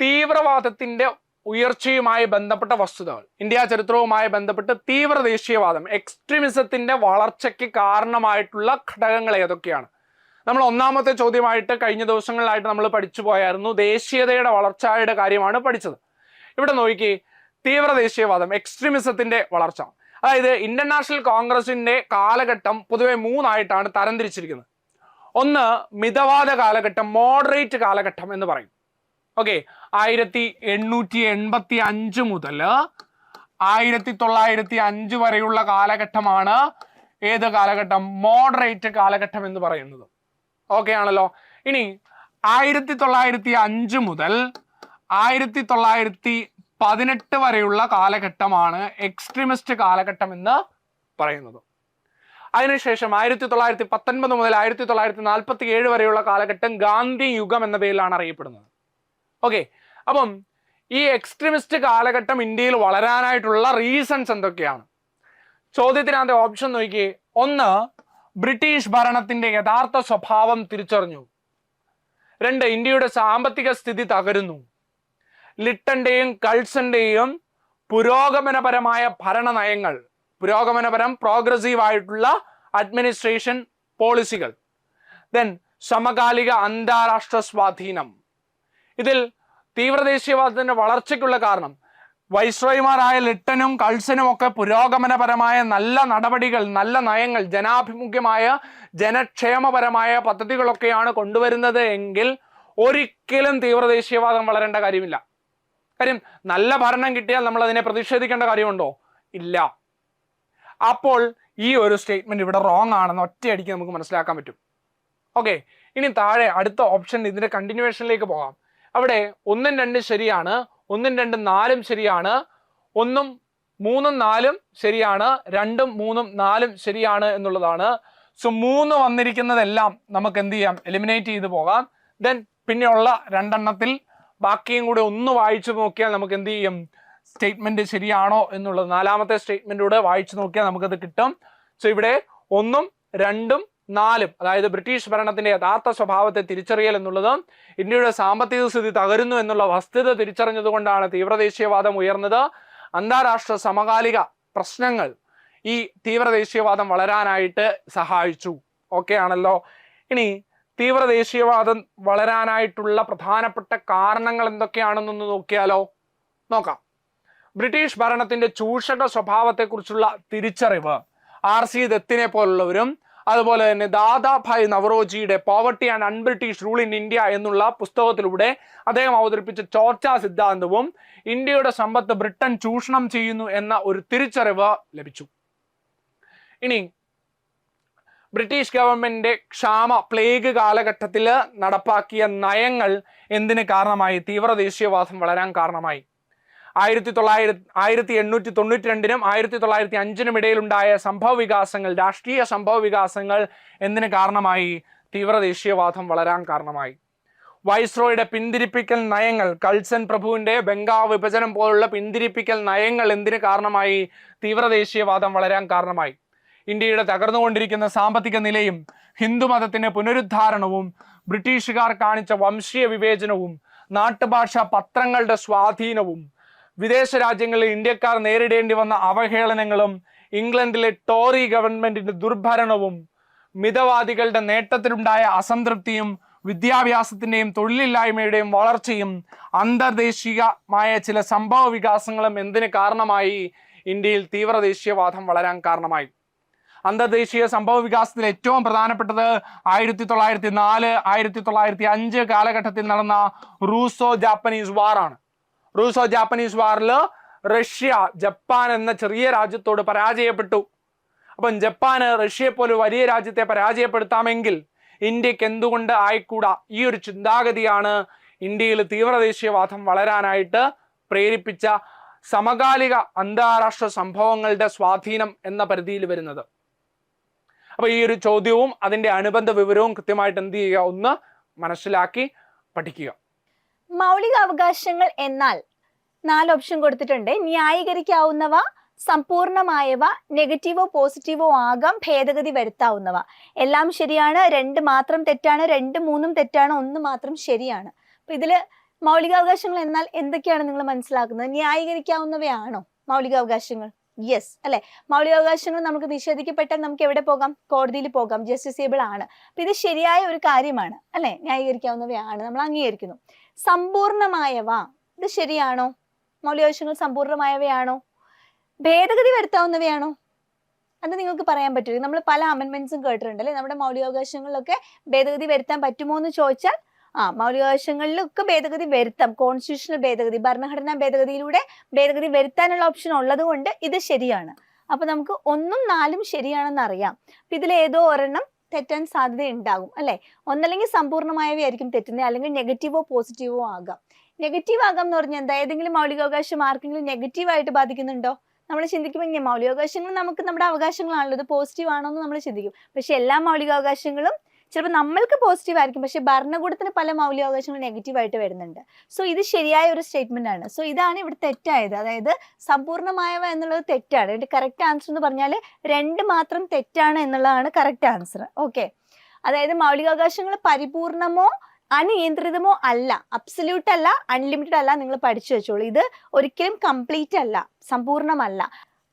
തീവ്രവാദത്തിന്റെ ഉയർച്ചയുമായി ബന്ധപ്പെട്ട വസ്തുതകൾ. ഇന്ത്യ ചരിത്രവുമായി ബന്ധപ്പെട്ട് തീവ്ര ദേശീയവാദം എക്സ്ട്രീമിസത്തിന്റെ വളർച്ചയ്ക്ക് കാരണമായിട്ടുള്ള ഘടകങ്ങൾ ഏതൊക്കെയാണ്? നമ്മൾ ഒന്നാമത്തെ ചോദ്യമായിട്ട് കഴിഞ്ഞ ദിവസങ്ങളിലായിട്ട് നമ്മൾ പഠിച്ചു പോയായിരുന്നു ദേശീയതയുടെ വളർച്ചയുടെ കാര്യമാണ് പഠിച്ചത്. ഇവിടെ നോക്കി തീവ്ര ദേശീയവാദം എക്സ്ട്രീമിസത്തിന്റെ വളർച്ച. അതായത് ഇന്റർനാഷണൽ നാഷണൽ കോൺഗ്രസിന്റെ കാലഘട്ടം പൊതുവെ മൂന്നായിട്ടാണ് തരംതിരിച്ചിരിക്കുന്നത്. ഒന്ന് മിതവാദ കാലഘട്ടം മോഡറേറ്റ് കാലഘട്ടം എന്ന് പറയും. ഓക്കെ ആയിരത്തി എണ്ണൂറ്റി എൺപത്തി അഞ്ച് മുതൽ ആയിരത്തി തൊള്ളായിരത്തി അഞ്ച് വരെയുള്ള കാലഘട്ടമാണ് ഏത് കാലഘട്ടം? മോഡറേറ്റ് കാലഘട്ടം എന്ന് പറയുന്നത്. ഓക്കെ ആണല്ലോ. ഇനി ആയിരത്തി തൊള്ളായിരത്തി അഞ്ച് മുതൽ ആയിരത്തി തൊള്ളായിരത്തി പതിനെട്ട് വരെയുള്ള കാലഘട്ടമാണ് എക്സ്ട്രീമിസ്റ്റ് കാലഘട്ടം എന്ന് പറയുന്നത്. അതിനുശേഷം ആയിരത്തി തൊള്ളായിരത്തി പത്തൊൻപത് മുതൽ ആയിരത്തി തൊള്ളായിരത്തി നാൽപ്പത്തി ഏഴ് വരെയുള്ള കാലഘട്ടം ഗാന്ധി യുഗം എന്ന പേരിലാണ് അറിയപ്പെടുന്നത്. ഓക്കെ അപ്പം ഈ എക്സ്ട്രീമിസ്റ്റ് കാലഘട്ടം ഇന്ത്യയിൽ വളരാനായിട്ടുള്ള റീസൺസ് എന്തൊക്കെയാണ്? ചോദ്യത്തിനകത്തെ ഓപ്ഷൻ നോക്കി ഒന്ന് ബ്രിട്ടീഷ് ഭരണത്തിന്റെ യഥാർത്ഥ സ്വഭാവം തിരിച്ചറിഞ്ഞു. രണ്ട് ഇന്ത്യയുടെ സാമ്പത്തിക സ്ഥിതി തകരുന്നു. ലിട്ടന്റെയും കൾസന്റെയും പുരോഗമനപരമായ ഭരണ നയങ്ങൾ പുരോഗമനപരം പ്രോഗ്രസീവ് ആയിട്ടുള്ള അഡ്മിനിസ്ട്രേഷൻ പോളിസികൾ ദെൻ സമകാലിക അന്താരാഷ്ട്ര സ്വാധീനം. ഇതിൽ തീവ്രദേശീയവാദത്തിന്റെ വളർച്ചയ്ക്കുള്ള കാരണം വൈസ്രോയിമാരായ ലിട്ടനും കൾസനും ഒക്കെ പുരോഗമനപരമായ നല്ല നടപടികൾ നല്ല നയങ്ങൾ ജനാഭിമുഖ്യമായ ജനക്ഷേമപരമായ പദ്ധതികളൊക്കെയാണ് കൊണ്ടുവരുന്നത് എങ്കിൽ ഒരിക്കലും തീവ്രദേശീയവാദം വളരേണ്ട കാര്യമില്ല. കാര്യം നല്ല ഭരണം കിട്ടിയാൽ നമ്മൾ അതിനെ പ്രതിഷേധിക്കേണ്ട കാര്യമുണ്ടോ? ഇല്ല. അപ്പോൾ ഈ ഒരു സ്റ്റേറ്റ്മെന്റ് ഇവിടെ റോങ് ആണെന്ന് ഒറ്റയടിക്ക് നമുക്ക് മനസ്സിലാക്കാൻ പറ്റും. ഓക്കെ ഇനി താഴെ അടുത്ത ഓപ്ഷൻ ഇതിന്റെ കണ്ടിന്യൂവേഷനിലേക്ക് പോകാം. അവിടെ ഒന്നും രണ്ടും ശരിയാണ് ഒന്നും രണ്ടും നാലും ശരിയാണ് ഒന്നും മൂന്നും നാലും ശരിയാണ് രണ്ടും മൂന്നും നാലും ശരിയാണ് എന്നുള്ളതാണ്. സോ മൂന്ന് വന്നിരിക്കുന്നതെല്ലാം നമുക്ക് എന്ത് ചെയ്യാം? എലിമിനേറ്റ് ചെയ്ത് പോകാം. ദെൻ പിന്നെയുള്ള രണ്ടെണ്ണത്തിൽ ബാക്കിയും കൂടെ ഒന്ന് വായിച്ചു നോക്കിയാൽ നമുക്ക് എന്ത് ചെയ്യും? സ്റ്റേറ്റ്മെന്റ് ശരിയാണോ എന്നുള്ളത് നാലാമത്തെ സ്റ്റേറ്റ്മെന്റൂടെ വായിച്ചു നോക്കിയാൽ നമുക്കത് കിട്ടും. സോ ഇവിടെ ഒന്നും രണ്ടും നാലും അതായത് ബ്രിട്ടീഷ് ഭരണത്തിന്റെ യഥാർത്ഥ സ്വഭാവത്തെ തിരിച്ചറിയൽ എന്നുള്ളത് ഇന്ത്യയുടെ സാമ്പത്തിക സ്ഥിതി തകരുന്നു എന്നുള്ള വസ്തുത തിരിച്ചറിഞ്ഞതുകൊണ്ടാണ് തീവ്രദേശീയവാദം ഉയർന്നത്. അന്താരാഷ്ട്ര സമകാലിക പ്രശ്നങ്ങൾ ഈ തീവ്രദേശീയവാദം വളരാനായിട്ട് സഹായിച്ചു. ഓക്കെ ആണല്ലോ? ഇനി തീവ്രദേശീയവാദം വളരാനായിട്ടുള്ള പ്രധാനപ്പെട്ട കാരണങ്ങൾ എന്തൊക്കെയാണെന്നൊന്ന് നോക്കിയാലോ? നോക്കാം. ബ്രിട്ടീഷ് ഭരണത്തിന്റെ ചൂഷക സ്വഭാവത്തെക്കുറിച്ചുള്ള തിരിച്ചറിവ്. ആർ സി ദത്തിനെ പോലുള്ളവരും അതുപോലെ തന്നെ Dadabhai നവറോജിയുടെ poverty and unBritish rule in India എന്നുള്ള പുസ്തകത്തിലൂടെ അദ്ദേഹം അവതരിപ്പിച്ച ചോർച്ചാ സിദ്ധാന്തവും ഇന്ത്യയുടെ സമ്പത്ത് ബ്രിട്ടൻ ചൂഷണം ചെയ്യുന്നു എന്ന ഒരു തിരിച്ചറിവ് ലഭിച്ചു. ഇനി ബ്രിട്ടീഷ് ഗവൺമെന്റിന്റെ ക്ഷാമ പ്ലേഗ് കാലഘട്ടത്തിൽ നടപ്പാക്കിയ നയങ്ങൾ എന്തിന് കാരണമായി? തീവ്ര ദേശീയവാദം വളരാൻ കാരണമായി. ആയിരത്തി തൊള്ളായിരത്തി ആയിരത്തി എണ്ണൂറ്റി തൊണ്ണൂറ്റി രണ്ടിനും ആയിരത്തി തൊള്ളായിരത്തി അഞ്ചിനും ഇടയിലുണ്ടായ സംഭവ വികാസങ്ങൾ രാഷ്ട്രീയ സംഭവ വികാസങ്ങൾ എന്തിന് കാരണമായി? തീവ്ര ദേശീയവാദം വളരാൻ കാരണമായി. വൈസ്രോയുടെ പിന്തിരിപ്പിക്കൽ നയങ്ങൾ കൾസൻ പ്രഭുവിന്റെ ബംഗാൾ വിഭജനം പോലുള്ള പിന്തിരിപ്പിക്കൽ നയങ്ങൾ എന്തിന് കാരണമായി? തീവ്ര ദേശീയവാദം വളരാൻ കാരണമായി. ഇന്ത്യയുടെ തകർന്നുകൊണ്ടിരിക്കുന്ന സാമ്പത്തിക നിലയും ഹിന്ദുമതത്തിന്റെ പുനരുദ്ധാരണവും ബ്രിട്ടീഷുകാർ കാണിച്ച വംശീയ വിവേചനവും നാട്ടുഭാഷാ പത്രങ്ങളുടെ സ്വാധീനവും വിദേശ രാജ്യങ്ങളിൽ ഇന്ത്യക്കാർ നേരിടേണ്ടി വന്ന അവഹേളനങ്ങളും ഇംഗ്ലണ്ടിലെ ടോറി ഗവൺമെന്റിന്റെ ദുർഭരണവും മിതവാദികളുടെ നേട്ടത്തിലുണ്ടായ അസംതൃപ്തിയും വിദ്യാഭ്യാസത്തിന്റെയും തൊഴിലില്ലായ്മയുടെയും വളർച്ചയും അന്തർദേശീയമായ ചില സംഭവ വികാസങ്ങളും എന്തിന് കാരണമായി ഇന്ത്യയിൽ തീവ്ര ദേശീയവാദം വളരാൻ കാരണമായി? അന്തർദേശീയ സംഭവ വികാസത്തിൽ ഏറ്റവും പ്രധാനപ്പെട്ടത് ആയിരത്തി തൊള്ളായിരത്തി നാല് ആയിരത്തി തൊള്ളായിരത്തി അഞ്ച് കാലഘട്ടത്തിൽ നടന്ന റൂസോ ജാപ്പനീസ് വാർ ആണ് റൂസോ ജാപ്പനീസ് വാറിൽ റഷ്യ ജപ്പാൻ എന്ന ചെറിയ രാജ്യത്തോട് പരാജയപ്പെട്ടു. അപ്പം ജപ്പാന് റഷ്യയെ പോലെ വലിയ രാജ്യത്തെ പരാജയപ്പെടുത്താമെങ്കിൽ ഇന്ത്യയ്ക്ക് എന്തുകൊണ്ട് ആയിക്കൂടാ? ഈ ഒരു ചിന്താഗതിയാണ് ഇന്ത്യയിൽ തീവ്രദേശീയവാദം വളരാനായിട്ട് പ്രേരിപ്പിച്ച സമകാലിക അന്താരാഷ്ട്ര സംഭവങ്ങളുടെ സ്വാധീനം എന്ന പരിധിയിൽ വരുന്നത്. അപ്പൊ ഈ ഒരു ചോദ്യവും അതിന്റെ അനുബന്ധ വിവരവും കൃത്യമായിട്ട് എന്ത് ചെയ്യുക? ഒന്ന് മനസ്സിലാക്കി പഠിക്കുക. മൗലിക അവകാശങ്ങൾ എന്നാൽ നാല് ഓപ്ഷൻ കൊടുത്തിട്ടുണ്ട്. ന്യായീകരിക്കാവുന്നവ സമ്പൂർണമായവ നെഗറ്റീവോ പോസിറ്റീവോ ആകാം ഭേദഗതി വരുത്താവുന്നവ. എല്ലാം ശരിയാണ് രണ്ട് മാത്രം തെറ്റാണ് രണ്ട് മൂന്നും തെറ്റാണ് ഒന്ന് മാത്രം ശരിയാണ്. അപ്പൊ ഇതിൽ മൗലികാവകാശങ്ങൾ എന്നാൽ എന്തൊക്കെയാണ് നിങ്ങൾ മനസ്സിലാക്കുന്നത്? ന്യായീകരിക്കാവുന്നവയാണോ മൗലികാവകാശങ്ങൾ? യെസ് അല്ലെ? മൗലികാവകാശങ്ങൾ നമുക്ക് നിഷേധിക്കപ്പെട്ടാൽ നമുക്ക് എവിടെ പോകാം? കോടതിയിൽ പോകാം. ജസ്റ്റിസേബിൾ ആണ്. അപ്പൊ ഇത് ശരിയായ ഒരു കാര്യമാണ് അല്ലെ? ന്യായീകരിക്കാവുന്നവയാണ്. നമ്മൾ അംഗീകരിക്കുന്നു. സമ്പൂർണമായവ. ഇത് ശരിയാണോ? മൗലികാവശ്യങ്ങൾ സമ്പൂർണമായവയാണോ? ഭേദഗതി വരുത്താവുന്നവയാണോ? അത് നിങ്ങൾക്ക് പറയാൻ പറ്റില്ല നമ്മൾ പല അമെന്റ്മെന്റ്സും കേട്ടിട്ടുണ്ട് അല്ലെ? നമ്മുടെ മൗലികാവകാശങ്ങളിലൊക്കെ ഭേദഗതി വരുത്താൻ പറ്റുമോ എന്ന് ചോദിച്ചാൽ ആ മൗലികാവകാശങ്ങളിലൊക്കെ ഭേദഗതി വരുത്താം. കോൺസ്റ്റിറ്റ്യൂഷണൽ ഭേദഗതി ഭരണഘടനാ ഭേദഗതിയിലൂടെ ഭേദഗതി വരുത്താനുള്ള ഓപ്ഷൻ ഉള്ളത് കൊണ്ട് ഇത് ശരിയാണ്. അപ്പൊ നമുക്ക് ഒന്നും നാലും ശരിയാണെന്ന് അറിയാം. അപ്പൊ ഇതിൽ ഏതോ ഒരെണ്ണം തെറ്റാൻ സാധ്യത ഉണ്ടാകും അല്ലെ? ഒന്നല്ലെങ്കിൽ സമ്പൂർണമായവയായിരിക്കും തെറ്റുന്നത് അല്ലെങ്കിൽ നെഗറ്റീവോ പോസിറ്റീവോ ആകാം. നെഗറ്റീവ് ആകാം എന്ന് പറഞ്ഞാൽ എന്താ? ഏതെങ്കിലും മൗലികാവകാശം ആർക്കെങ്കിലും നെഗറ്റീവായിട്ട് ബാധിക്കുന്നുണ്ടോ? നമ്മൾ ചിന്തിക്കുമ്പോൾ ഇങ്ങനെ മൗലികാവകാശങ്ങൾ നമുക്ക് നമ്മുടെ അവകാശങ്ങളാണല്ലോ ഇത് പോസിറ്റീവ് ആണോ എന്ന് നമ്മൾ ചിന്തിക്കും. പക്ഷെ എല്ലാ മൗലികാവകാശങ്ങളും ചിലപ്പോൾ നമ്മൾക്ക് പോസിറ്റീവ് ആയിരിക്കും. പക്ഷെ ഭരണകൂടത്തിന് പല മൗലികാവകാശങ്ങളും നെഗറ്റീവ് ആയിട്ട് വരുന്നുണ്ട്. സോ ഇത് ശരിയായ ഒരു സ്റ്റേറ്റ്മെന്റ് ആണ്. സോ ഇതാണ് ഇവിടെ തെറ്റായത്. അതായത് സമ്പൂർണമായവ എന്നുള്ളത് തെറ്റാണ്. ഇതിന്റെ കറക്റ്റ് ആൻസർ എന്ന് പറഞ്ഞാൽ രണ്ട് മാത്രം തെറ്റാണ് എന്നുള്ളതാണ് കറക്റ്റ് ആൻസർ ഓക്കെ അതായത് മൗലികാവകാശങ്ങൾ പരിപൂർണമോ അനിയന്ത്രിതമോ അല്ല. അബ്സല്യൂട്ട് അല്ല അൺലിമിറ്റഡ് അല്ല നിങ്ങൾ പഠിച്ചു വെച്ചോളൂ. ഇത് ഒരിക്കലും കംപ്ലീറ്റ് അല്ല സമ്പൂർണമല്ല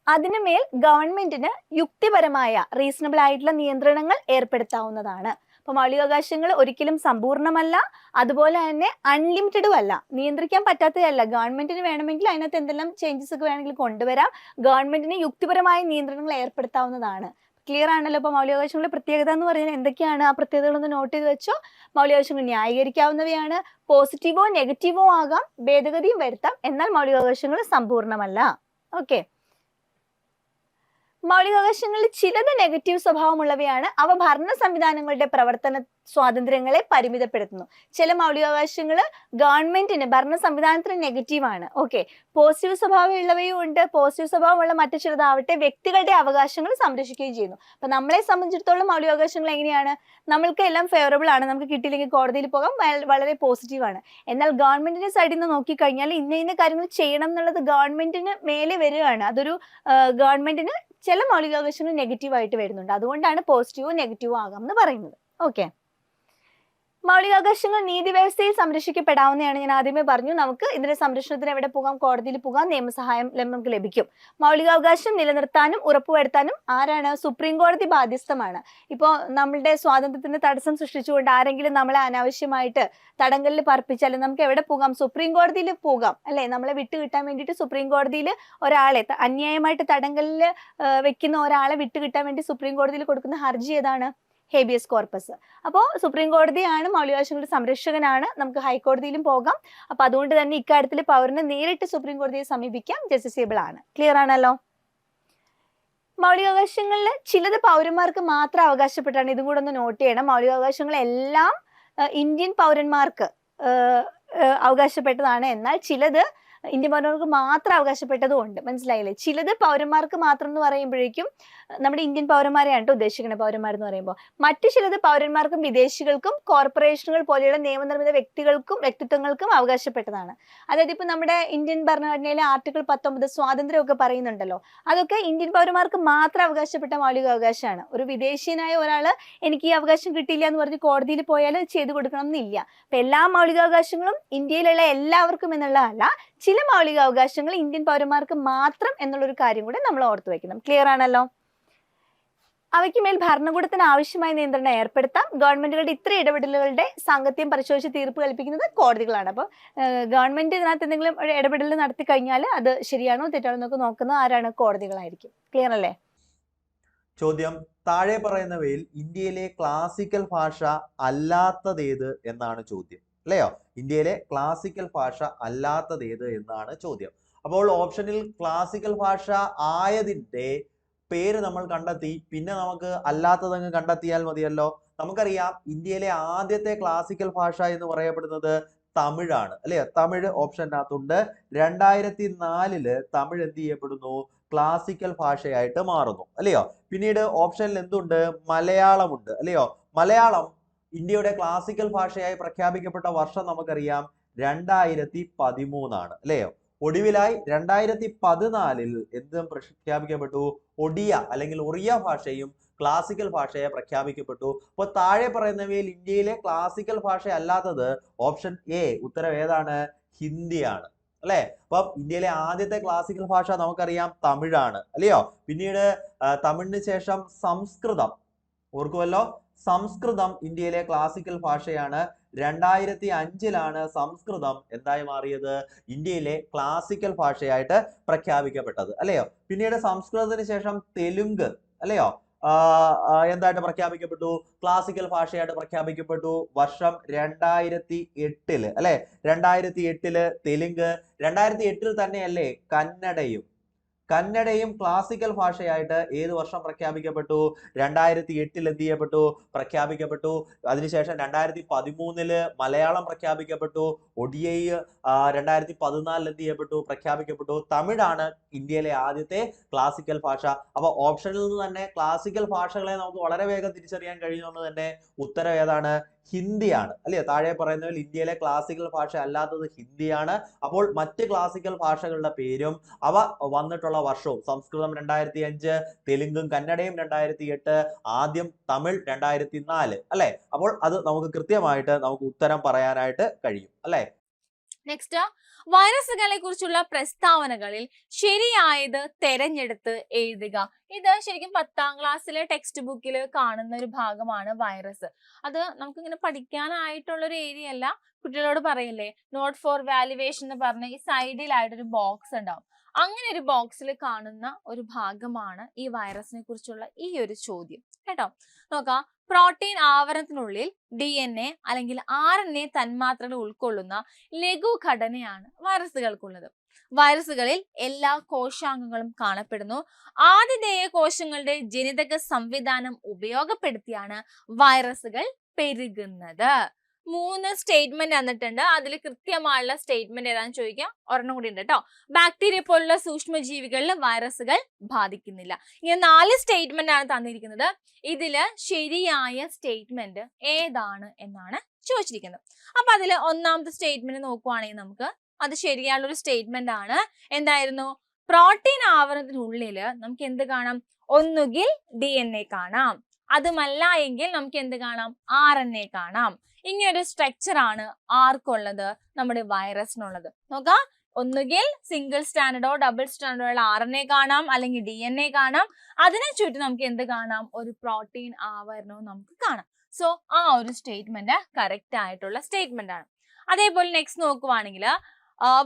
അതിനുമേൽ ഗവൺമെന്റിന് യുക്തിപരമായ റീസണബിൾ ആയിട്ടുള്ള നിയന്ത്രണങ്ങൾ ഏർപ്പെടുത്താവുന്നതാണ്. അപ്പൊ മൗലികാവകാശങ്ങൾ ഒരിക്കലും സമ്പൂർണമല്ല അതുപോലെ തന്നെ അൺലിമിറ്റഡും അല്ല. നിയന്ത്രിക്കാൻ പറ്റാത്തതല്ല. ഗവൺമെന്റിന് വേണമെങ്കിൽ അതിനകത്ത് എന്തെല്ലാം ചേഞ്ചസ് ഒക്കെ വേണമെങ്കിൽ കൊണ്ടുവരാം. ഗവൺമെന്റിന് യുക്തിപരമായ നിയന്ത്രണങ്ങൾ ഏർപ്പെടുത്താവുന്നതാണ്. ക്ലിയർ ആണല്ലോ? ഇപ്പൊ മൗലികാവകാശങ്ങളുടെ പ്രത്യേകത എന്ന് പറയുന്നത് എന്തൊക്കെയാണ്? ആ പ്രത്യേകതകളൊന്ന് നോട്ട് ചെയ്ത് വെച്ചോ. മൗലികാവകാശങ്ങൾ ന്യായീകരിക്കാവുന്നവയാണ്. പോസിറ്റീവോ നെഗറ്റീവോ ആകാം. ഭേദഗതിയും വരുത്താം. എന്നാൽ മൗലികാവകാശങ്ങൾ സമ്പൂർണമല്ല ഓക്കെ മൗലികാവകാശങ്ങളിൽ ചിലത് നെഗറ്റീവ് സ്വഭാവമുള്ളവയാണ്. അവ ഭരണ സംവിധാനങ്ങളുടെ പ്രവർത്തന സ്വാതന്ത്ര്യങ്ങളെ പരിമിതപ്പെടുത്തുന്നു. ചില മൗലികാവകാശങ്ങൾ ഗവൺമെന്റിന് ഭരണ സംവിധാനത്തിന് നെഗറ്റീവ് ആണ്. ഓക്കെ പോസിറ്റീവ് സ്വഭാവമുള്ളവയും ഉണ്ട്. പോസിറ്റീവ് സ്വഭാവമുള്ള മറ്റു ചിലതാവട്ടെ വ്യക്തികളുടെ അവകാശങ്ങൾ സംരക്ഷിക്കുകയും ചെയ്യുന്നു. അപ്പൊ നമ്മളെ സംബന്ധിച്ചിടത്തോളം മൗലികാവകാശങ്ങൾ എങ്ങനെയാണ്? നമ്മൾക്ക് എല്ലാം ഫേവറബിൾ ആണ്. നമുക്ക് കിട്ടിയില്ലെങ്കിൽ കോടതിയിൽ പോകാം. വളരെ പോസിറ്റീവ് ആണ്. എന്നാൽ ഗവൺമെന്റിന്റെ സൈഡിൽ നിന്ന് നോക്കിക്കഴിഞ്ഞാൽ ഇന്ന ഇന്ന കാര്യങ്ങൾ ചെയ്യണം എന്നുള്ളത് ഗവൺമെന്റിന് മേലെ വരികയാണ്. അതൊരു ഗവൺമെന്റിന് ചില മൗലികാവകാശങ്ങൾ നെഗറ്റീവ് ആയിട്ട് വരുന്നുണ്ട്. അതുകൊണ്ടാണ് പോസിറ്റീവോ നെഗറ്റീവോ ആകാം എന്ന് പറയുന്നത്. ഓക്കെ മൗലികാവകാശങ്ങൾ നീതി വ്യവസ്ഥയിൽ സംരക്ഷിക്കപ്പെടാവുന്നതാണ് ഞാൻ ആദ്യമേ പറഞ്ഞു. നമുക്ക് ഇതിന്റെ സംരക്ഷണത്തിന് എവിടെ പോകാം? കോടതിയിൽ പോകാം. നിയമസഹായം നമുക്ക് ലഭിക്കും. മൗലികാവകാശം നിലനിർത്താനും ഉറപ്പുവരുത്താനും ആരാണ്? സുപ്രീം കോടതി ബാധ്യസ്ഥമാണ്. ഇപ്പോൾ നമ്മളുടെ സ്വാതന്ത്ര്യത്തിന് തടസ്സം സൃഷ്ടിച്ചുകൊണ്ട് ആരെങ്കിലും നമ്മളെ അനാവശ്യമായിട്ട് തടങ്കലിൽ പറപ്പിച്ചാൽ നമുക്ക് എവിടെ പോകാം? സുപ്രീം കോടതിയിൽ പോകാം. അല്ലെ? നമ്മളെ വിട്ടു കിട്ടാൻ വേണ്ടിയിട്ട് സുപ്രീം കോടതിയിൽ ഒരാളെ അന്യായമായിട്ട് തടങ്കലിൽ വെക്കുന്ന ഒരാളെ വിട്ടുകിട്ടാൻ വേണ്ടി സുപ്രീം കോടതിയിൽ കൊടുക്കുന്ന ഹർജി ഏതാണ്? ഹേബിയസ് കോർപ്പസ് അപ്പോൾ സുപ്രീം കോടതിയാണ് മൗലികാവകാശങ്ങളുടെ സംരക്ഷകനാണ്. നമുക്ക് ഹൈക്കോടതിയിലും പോകാം. അപ്പൊ അതുകൊണ്ട് തന്നെ ഇക്കാര്യത്തിൽ പൗരന് നേരിട്ട് സുപ്രീം കോടതിയെ സമീപിക്കാം. ജസ്റ്റിസേബിൾ ആണ്. ക്ലിയർ ആണല്ലോ? മൗലികാവകാശങ്ങളിൽ ചിലത് പൗരന്മാർക്ക് മാത്രം അവകാശപ്പെട്ടാണ്. ഇതും കൂടെ ഒന്ന് നോട്ട് ചെയ്യണം. മൗലികാവകാശങ്ങളെല്ലാം ഇന്ത്യൻ പൗരന്മാർക്ക് അവകാശപ്പെട്ടതാണ്. എന്നാൽ ചിലത് ഇന്ത്യൻ പൗരന്മാർക്ക് മാത്രം അവകാശപ്പെട്ടതും ഉണ്ട്. മനസ്സിലായില്ലേ? ചിലത് പൗരന്മാർക്ക് മാത്രം എന്ന് പറയുമ്പോഴേക്കും നമ്മുടെ ഇന്ത്യൻ പൗരന്മാരെയാണ് കേട്ടോ ഉദ്ദേശിക്കുന്നത് പൗരന്മാർ എന്ന് പറയുമ്പോൾ. മറ്റു ചിലത് പൗരന്മാർക്കും വിദേശികൾക്കും കോർപ്പറേഷനുകൾ പോലെയുള്ള നിയമനിർമ്മിത വ്യക്തികൾക്കും വ്യക്തിത്വങ്ങൾക്കും അവകാശപ്പെട്ടതാണ്. അതായത് ഇപ്പൊ നമ്മുടെ ഇന്ത്യൻ ഭരണഘടനയിലെ ആർട്ടിക്കിൾ പത്തൊമ്പത് സ്വാതന്ത്ര്യമൊക്കെ പറയുന്നുണ്ടല്ലോ. അതൊക്കെ ഇന്ത്യൻ പൗരന്മാർക്ക് മാത്രം അവകാശപ്പെട്ട മൗലിക അവകാശമാണ്. ഒരു വിദേശീയനായ ഒരാൾ എനിക്ക് ഈ അവകാശം കിട്ടിയില്ല എന്ന് പറഞ്ഞ് കോടതിയിൽ പോയാൽ ചെയ്തു കൊടുക്കണം എന്നില്ല എല്ലാ മൗലികാവകാശങ്ങളും ഇന്ത്യയിലുള്ള എല്ലാവർക്കും എന്നുള്ളതല്ല ചില മൗലിക അവകാശങ്ങൾ ഇന്ത്യൻ പൗരന്മാർക്ക് മാത്രം എന്നുള്ളൊരു കാര്യം കൂടെ നമ്മൾ ഓർത്തു വയ്ക്കണം ക്ലിയർ ആണല്ലോ? അവയ്ക്ക് മേൽ ഭരണകൂടത്തിന് ആവശ്യമായ നിയന്ത്രണം ഏർപ്പെടുത്താം. ഗവൺമെന്റുകളുടെ ഇത്ര ഇടപെടലുകളുടെ സാങ്കത്യം പരിശോധിച്ച് തീർപ്പ് കൽപ്പിക്കുന്നത് കോടതികളാണ്. അപ്പോൾ ഗവൺമെന്റ് ഇതിനകത്ത് എന്തെങ്കിലും ഇടപെടൽ നടത്തി കഴിഞ്ഞാൽ അത് ശരിയാണോ തെറ്റാണോ എന്നൊക്കെ നോക്കുന്നത് ആരാണ് കോടതികളായിരിക്കും. ക്ലിയർ അല്ലേ? ചോദ്യം. താഴെ പറയുന്നവയിൽ ഇന്ത്യയിലെ ക്ലാസിക്കൽ ഭാഷ അല്ലാത്തതേത് എന്നാണ് ചോദ്യം. അല്ലയോ? ഇന്ത്യയിലെ ക്ലാസിക്കൽ ഭാഷ അല്ലാത്തത് ഏത് എന്നാണ് ചോദ്യം. അപ്പോൾ ഓപ്ഷനിൽ ക്ലാസിക്കൽ ഭാഷ ആയതിന്റെ പേര് നമ്മൾ കണ്ടെത്തി പിന്നെ നമുക്ക് അല്ലാത്തതങ്ങ് കണ്ടെത്തിയാൽ മതിയല്ലോ. നമുക്കറിയാം ഇന്ത്യയിലെ ആദ്യത്തെ ക്ലാസിക്കൽ ഭാഷ എന്ന് പറയപ്പെടുന്നത് തമിഴാണ്. അല്ലേ? തമിഴ് ഓപ്ഷനകത്തുണ്ട്. രണ്ടായിരത്തി നാലിൽ തമിഴ് എന്ത് ചെയ്യപ്പെടുന്നു? ക്ലാസിക്കൽ ഭാഷയായിട്ട് മാറുന്നു. അല്ലയോ? പിന്നീട് ഓപ്ഷനിൽ എന്തുണ്ട്? മലയാളമുണ്ട്. അല്ലയോ? മലയാളം ഇന്ത്യയുടെ ക്ലാസിക്കൽ ഭാഷയായി പ്രഖ്യാപിക്കപ്പെട്ട വർഷം നമുക്കറിയാം രണ്ടായിരത്തി പതിമൂന്നാണ് അല്ലയോ ഒടുവിലായി രണ്ടായിരത്തി പതിനാലിൽ എന്ത് പ്രഖ്യാപിക്കപ്പെട്ടു. ഒഡിയ അല്ലെങ്കിൽ ഒറിയ ഭാഷയും ക്ലാസിക്കൽ ഭാഷയെ പ്രഖ്യാപിക്കപ്പെട്ടു. അപ്പോൾ താഴെ പറയുന്നവയിൽ ഇന്ത്യയിലെ ക്ലാസിക്കൽ ഭാഷ അല്ലാത്തത് ഓപ്ഷൻ എ ഉത്തരം ഏതാണ്? ഹിന്ദിയാണ് അല്ലെ? അപ്പം ഇന്ത്യയിലെ ആദ്യത്തെ ക്ലാസിക്കൽ ഭാഷ നമുക്കറിയാം തമിഴാണ് അല്ലയോ? പിന്നീട് തമിഴിന് ശേഷം സംസ്കൃതം ഓർക്കുമല്ലോ സംസ്കൃതം ഇന്ത്യയിലെ ക്ലാസിക്കൽ ഭാഷയാണ്. രണ്ടായിരത്തി അഞ്ചിലാണ് സംസ്കൃതം എന്തായി മാറിയത്? ഇന്ത്യയിലെ ക്ലാസിക്കൽ ഭാഷയായിട്ട് പ്രഖ്യാപിക്കപ്പെട്ടത്. അല്ലയോ? പിന്നീട് സംസ്കൃതത്തിന് ശേഷം തെലുങ്ക് അല്ലയോ? എന്തായിട്ട് പ്രഖ്യാപിക്കപ്പെട്ടു? ക്ലാസിക്കൽ ഭാഷയായിട്ട് പ്രഖ്യാപിക്കപ്പെട്ടു. വർഷം രണ്ടായിരത്തി എട്ടിൽ അല്ലെ? രണ്ടായിരത്തി എട്ടിൽ തെലുങ്ക് രണ്ടായിരത്തി എട്ടിൽ തന്നെയല്ലേ കന്നഡയും. കന്നഡയും ക്ലാസിക്കൽ ഭാഷയായിട്ട് ഏത് വർഷം പ്രഖ്യാപിക്കപ്പെട്ടു? രണ്ടായിരത്തി എട്ടിൽ എന്ത് ചെയ്യപ്പെട്ടു? പ്രഖ്യാപിക്കപ്പെട്ടു. അതിനുശേഷം രണ്ടായിരത്തി പതിമൂന്നിൽ മലയാളം പ്രഖ്യാപിക്കപ്പെട്ടു. ഒഡിഐ രണ്ടായിരത്തി പതിനാലിൽ എന്ത് ചെയ്യപ്പെട്ടു? പ്രഖ്യാപിക്കപ്പെട്ടു. തമിഴാണ് ഇന്ത്യയിലെ ആദ്യത്തെ ക്ലാസിക്കൽ ഭാഷ. അപ്പൊ ഓപ്ഷനിൽ നിന്ന് തന്നെ ക്ലാസിക്കൽ ഭാഷകളെ നമുക്ക് വളരെ വേഗം തിരിച്ചറിയാൻ കഴിയുന്നുണ്ട് തന്നെ ഉത്തരം ഏതാണ് ഹിന്ദിയാണ്. അല്ലേ? താഴെ പറയുന്നതിൽ ഇന്ത്യയിലെ ക്ലാസിക്കൽ ഭാഷ അല്ലാത്തത് ഹിന്ദിയാണ്. അപ്പോൾ മറ്റ് ക്ലാസിക്കൽ ഭാഷകളുടെ പേരും അവ വന്നിട്ടുള്ള വർഷവും സംസ്കൃതം രണ്ടായിരത്തി അഞ്ച് തെലുങ്കും കന്നഡയും രണ്ടായിരത്തി എട്ട് ആദ്യം തമിഴ് രണ്ടായിരത്തി നാല് അല്ലെ? അപ്പോൾ അത് നമുക്ക് കൃത്യമായിട്ട് നമുക്ക് ഉത്തരം പറയാനായിട്ട് കഴിയും. അല്ലെ? നെക്സ്റ്റ് വൈറസുകളെ കുറിച്ചുള്ള പ്രസ്താവനകളിൽ ശരിയായത് തെരഞ്ഞെടുത്ത് എഴുതുക. ഇത് ശരിക്കും പത്താം ക്ലാസ്സിലെ ടെക്സ്റ്റ് ബുക്കിൽ കാണുന്ന ഒരു ഭാഗമാണ് വൈറസ്. അത് നമുക്കിങ്ങനെ പഠിക്കാനായിട്ടുള്ള ഒരു ഏരിയ അല്ല. കുട്ടികളോട് പറയില്ലേ നോട്ട് ഫോർ വാലുവേഷൻ എന്ന് പറഞ്ഞ ഈ സൈഡിലായിട്ടൊരു ബോക്സ് ഉണ്ടാവും. അങ്ങനെ ഒരു ബോക്സിൽ കാണുന്ന ഒരു ഭാഗമാണ് ഈ വൈറസിനെ കുറിച്ചുള്ള ഈ ഒരു ചോദ്യം. കേട്ടോ? നോക്കാം. പ്രോട്ടീൻ ആവരണത്തിനുള്ളിൽ ഡി എൻ എ അല്ലെങ്കിൽ ആർ എൻ എ തന്മാത്രകൾ ഉൾക്കൊള്ളുന്ന ലഘുഘടനയാണ് വൈറസുകൾക്കുള്ളത്. വൈറസുകളിൽ എല്ലാ കോശാംഗങ്ങളും കാണപ്പെടുന്നു. ആതിഥേയ കോശങ്ങളുടെ ജനിതക സംവിധാനം ഉപയോഗപ്പെടുത്തിയാണ് വൈറസുകൾ പെരുകുന്നത്. മൂന്ന് സ്റ്റേറ്റ്മെന്റ് തന്നിട്ടുണ്ട്. അതിൽ കൃത്യമായുള്ള സ്റ്റേറ്റ്മെന്റ് ഏതാണെന്ന് ചോദിക്കാം. ഒരെണ്ണം കൂടി ഉണ്ട് കേട്ടോ ബാക്ടീരിയ പോലുള്ള സൂക്ഷ്മജീവികളിൽ വൈറസുകൾ ബാധിക്കുന്നില്ല. ഇങ്ങനെ നാല് സ്റ്റേറ്റ്മെന്റ് ആണ് തന്നിരിക്കുന്നത്. ഇതിൽ ശരിയായ സ്റ്റേറ്റ്മെന്റ് ഏതാണ് എന്നാണ് ചോദിച്ചിരിക്കുന്നത്. അപ്പൊ അതിൽ ഒന്നാമത്തെ സ്റ്റേറ്റ്മെന്റ് നോക്കുവാണെങ്കിൽ നമുക്ക് അത് ശരിയായുള്ള ഒരു സ്റ്റേറ്റ്മെന്റ് ആണ്. എന്തായിരുന്നു? പ്രോട്ടീൻ ആവരണത്തിനുള്ളിൽ നമുക്ക് എന്ത് കാണാം? ഒന്നുകിൽ ഡി എൻ എ കാണാം. അതുമല്ല എങ്കിൽ നമുക്ക് എന്ത് കാണാം? ആർ എൻ എ കാണാം. ഇങ്ങനൊരു സ്ട്രക്ചർ ആണ് ആർക്കുള്ളത്? നമ്മുടെ വൈറസിനുള്ളത് നോക്കാം. ഒന്നുകിൽ സിംഗിൾ സ്റ്റാൻഡേർഡോ ഡബിൾ സ്റ്റാൻഡേർഡോ ഉള്ള ആർ എൻ എ കാണാം അല്ലെങ്കിൽ ഡി എൻ എ കാണാം. അതിനെ ചുറ്റി നമുക്ക് എന്ത് കാണാം? ഒരു പ്രോട്ടീൻ ആവരണവും നമുക്ക് കാണാം. സോ ആ ഒരു സ്റ്റേറ്റ്മെന്റ് കറക്റ്റ് ആയിട്ടുള്ള സ്റ്റേറ്റ്മെന്റ് ആണ്. അതേപോലെ നെക്സ്റ്റ് നോക്കുവാണെങ്കിൽ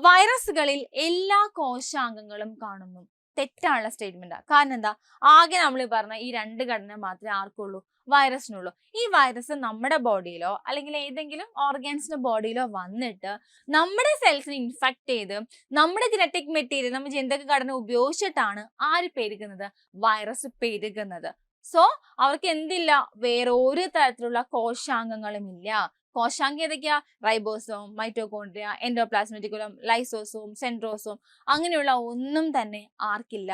വൈറസുകളിൽ എല്ലാ കോശാംഗങ്ങളും കാണുന്നു. തെറ്റാനുള്ള സ്റ്റേറ്റ്മെന്റ് കാരണം എന്താ? ആകെ നമ്മൾ പറഞ്ഞ ഈ രണ്ട് ഘടന മാത്രമേ ആർക്കുള്ളൂ. വൈറസിനുള്ളൂ ഈ വൈറസ് നമ്മുടെ ബോഡിയിലോ അല്ലെങ്കിൽ ഏതെങ്കിലും ഓർഗാൻസിന്റെ ബോഡിയിലോ വന്നിട്ട് നമ്മുടെ സെൽസിനെ ഇൻഫെക്ട് ചെയ്ത് നമ്മുടെ ജനറ്റിക് മെറ്റീരിയൽ നമ്മൾ ജനിതക ഘടന ഉപയോഗിച്ചിട്ടാണ് ആര് പെരുകുന്നത്? വൈറസ് പെരുകുന്നത്. സോ അവർക്ക് എന്തില്ല? വേറെ ഒരു തരത്തിലുള്ള കോശാംഗങ്ങളും ഇല്ല. കോശാംഗം ഏതൊക്കെയാ ribosome mitochondria endoplasmic reticulum lysosome centrosome അങ്ങനെയുള്ള ഒന്നും തന്നെ ആർക്കില്ല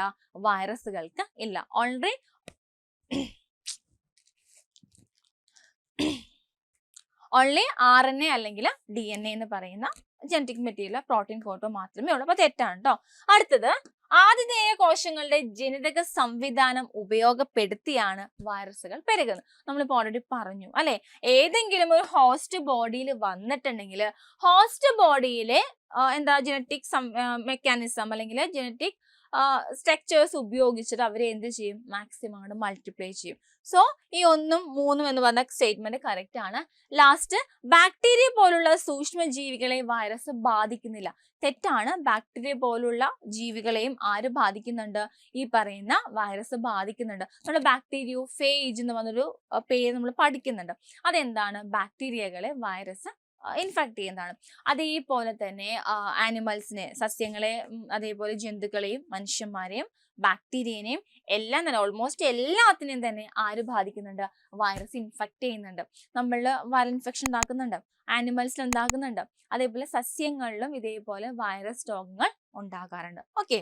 വൈറസുകൾക്ക് ഇല്ല. Already only R N A അല്ലെങ്കിൽ ഡി എൻ എ എന്ന് പറയുന്ന ജനറ്റിക് മെറ്റീരിയൽ പ്രോട്ടീൻ കോട്ടോ മാത്രമേ ഉള്ളൂ. അപ്പൊ തെറ്റാണ് കേട്ടോ അടുത്തത് ആതിഥേയ കോശങ്ങളുടെ ജനിതക സംവിധാനം ഉപയോഗപ്പെടുത്തിയാണ് വൈറസുകൾ പെരുകുന്നത്. നമ്മളിപ്പോൾ ഓൾറെഡി പറഞ്ഞു അല്ലെ? ഏതെങ്കിലും ഒരു ഹോസ്റ്റ് ബോഡിയിൽ വന്നിട്ടുണ്ടെങ്കിൽ ഹോസ്റ്റ് ബോഡിയിലെ എന്താ ജനറ്റിക് മെക്കാനിസം അല്ലെങ്കിൽ ജനറ്റിക് സ്ട്രക്ചേഴ്സ് ഉപയോഗിച്ചിട്ട് അവരെ എന്ത് ചെയ്യും? മാക്സിമം അങ്ങോട്ട് മൾട്ടിപ്ലൈ ചെയ്യും. സോ ഈ ഒന്നും മൂന്നും എന്ന് പറഞ്ഞ സ്റ്റേറ്റ്മെന്റ് കറക്റ്റ് ആണ്. ലാസ്റ്റ് ബാക്ടീരിയ പോലുള്ള സൂക്ഷ്മ ജീവികളെ വൈറസ് ബാധിക്കുന്നില്ല. തെറ്റാണ്. ബാക്ടീരിയ പോലുള്ള ജീവികളെയും ആര് ബാധിക്കുന്നുണ്ട്? ഈ പറയുന്ന വൈറസ് ബാധിക്കുന്നുണ്ട്. നമ്മൾ ബാക്ടീരിയോ ഫേജ് എന്ന് പറഞ്ഞൊരു പേര് നമ്മൾ പഠിക്കുന്നുണ്ട്. അതെന്താണ്? ബാക്ടീരിയകളെ വൈറസ് ഇൻഫെക്ട് ചെയ്യുന്നതാണ്. അതേപോലെ തന്നെ ആനിമൽസിനെ സസ്യങ്ങളെ അതേപോലെ ജന്തുക്കളെയും മനുഷ്യന്മാരെയും ബാക്ടീരിയനെയും എല്ലാം തന്നെ ഓൾമോസ്റ്റ് എല്ലാത്തിനെയും തന്നെ ആര് ബാധിക്കുന്നുണ്ട്? വൈറസ് ഇൻഫെക്ട് ചെയ്യുന്നുണ്ട്. നമ്മളിൽ വൈറൽ ഇൻഫെക്ഷൻ ഉണ്ടാക്കുന്നുണ്ട്. ആനിമൽസിൽ ഉണ്ടാക്കുന്നുണ്ട്. അതേപോലെ സസ്യങ്ങളിലും ഇതേപോലെ വൈറസ് രോഗങ്ങൾ ഉണ്ടാകാറുണ്ട്. ഓക്കെ